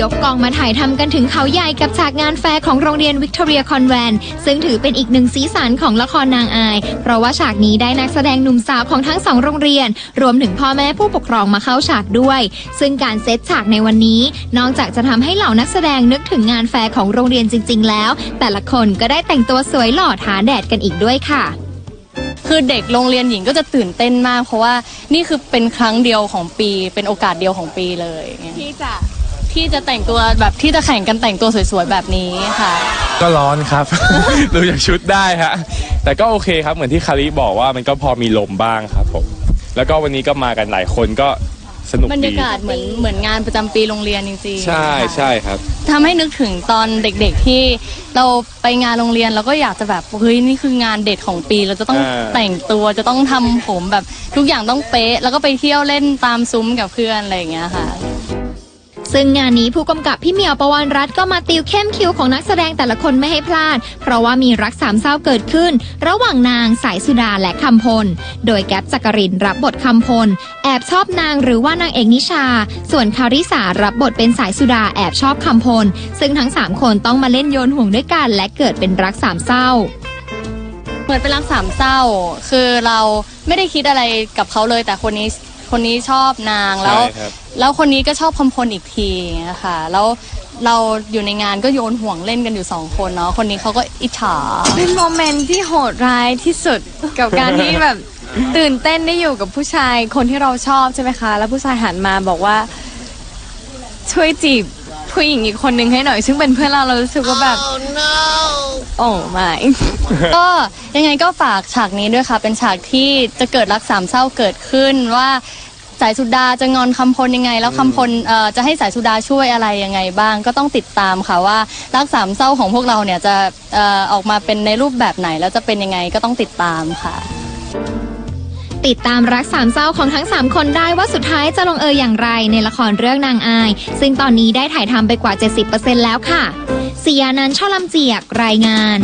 ยกกองมาถ่ายทำกันถึงเขาใหญ่กับฉากงานแฟร์ของโรงเรียนวิกตอเรียคอนแวนต์ซึ่งถือเป็นอีกหนึ่งสีสันของละครนางอาย เพราะว่าฉากนี้ได้นักแสดงหนุ่มสาวของทั้งสองโรงเรียน รวมถึงพ่อแม่ผู้ปกครองมาเข้าฉากด้วย ซึ่งการเซตฉากในวันนี้ นอกจากจะทำให้เหล่านักแสดงนึกถึงงานแฟร์ของโรงเรียนจริง ๆ แล้ว แต่ละคนก็ได้แต่งตัวสวยหล่อท้าแดดกันอีกด้วยค่ะคือเด็กโรงเรียนหญิงก็จะตื่นเต้นมาก เพราะว่านี่คือเป็นครั้งเดียวของปี เป็นโอกาสเดียวของปีเลยที่จะ ที่จะแต่งตัวแบบที่จะแข่งกันแต่งตัวสวยๆแบบนี้ค่ะ ก็ร้อนครับ ดูจากชุดได้ฮะ แต่ก็โอเคครับ เหมือนที่คาริบอกว่ามันก็พอมีลมบ้างครับผม แล้วก็วันนี้ก็มากันหลายคนก็สนุกบรรดียากาศเหมือนเหมือนงานประจำปีโรงเรียนจริงๆใช่ค่ะใช่ครับ ทำให้นึกถึงตอนเด็กๆที่เราไปงานโรงเรียนเราก็อยากจะแบบเฮ้ยนี่คืองานเด็ดของปี เราจะต้องอ่า แต่งตัวจะต้องทำผมแบบทุกอย่างต้องเป๊ะ แล้วก็ไปเที่ยวเล่นตามซุ้มกับเพื่อนอะไรอย่างเงี้ยค่ะ ซึ่งงานนี้ผู้กำกับพี่เหมียวประวันรัตน์ก็มาติวเข้มคิวของนักแสดงแต่ละคนไม่ให้พลาด เพราะว่ามีรักสามเศร้าเกิดขึ้น ระหว่างนางสายสุดาและคำพล โดยแก๊ปจักรินรับบทคำพล แอบชอบนางหรือว่านางเอกนิชา ส่วนคาริสารับบทเป็นสายสุดาแอบชอบคำพล ซึ่งทั้งสามคนต้องมาเล่นโยนห่วงด้วยกันและเกิดเป็นรักสามเศร้าเหมือนเป็นรักสามเศร้า คือเราไม่ได้คิดอะไรกับเขาเลยแต่คนนี้ คนนี้ชอบนางแล้ว ใช่ครับ แล้วคนนี้ก็ชอบคำพลอีกทีอย่างเงี้ยค่ะ แล้วเราอยู่ในงานก็โยนห่วงเล่นกันอยู่สองคนเนาะคนนี้เขาก็อิจฉา เป็นโมเมนต์ที่โหดร้ายที่สุดกับการที่แบบ ตื่นเต้นได้อยู่กับผู้ชายคนที่เราชอบใช่ไหมคะ แล้วผู้ชายหันมาบอกว่า ช่วยจีบผู้หญิงอีกคนนึงให้หน่อย ซึ่งเป็นเพื่อนเราเรารู้สึกว่าแบบ โอ้ไม่ก็ยังไงก็ฝากฉากนี้ด้วยค่ะ เป็นฉากที่จะเกิดรักสามเศร้าเกิดขึ้นว่าสายสุดาจะงอนคำพลยังไง แล้วคำพลเอ่อจะให้สายสุดาช่วยอะไรยังไงบ้าง ก็ต้องติดตามค่ะว่ารักสามเศร้าของพวกเราเนี่ยจะเอ่อออกมาเป็นในรูปแบบไหน แล้วจะเป็นยังไงก็ต้องติดตามค่ะ ติดตามรักสามเศร้าของทั้ง 3 คนได้ว่าสุดท้ายจะลงเอยอย่างไรในละครเรื่องนางอาย ซึ่งตอนนี้ได้ถ่ายทำไปกว่า 70%แล้วค่ะ เสียนันท์ช่อลำเจียกรายงาน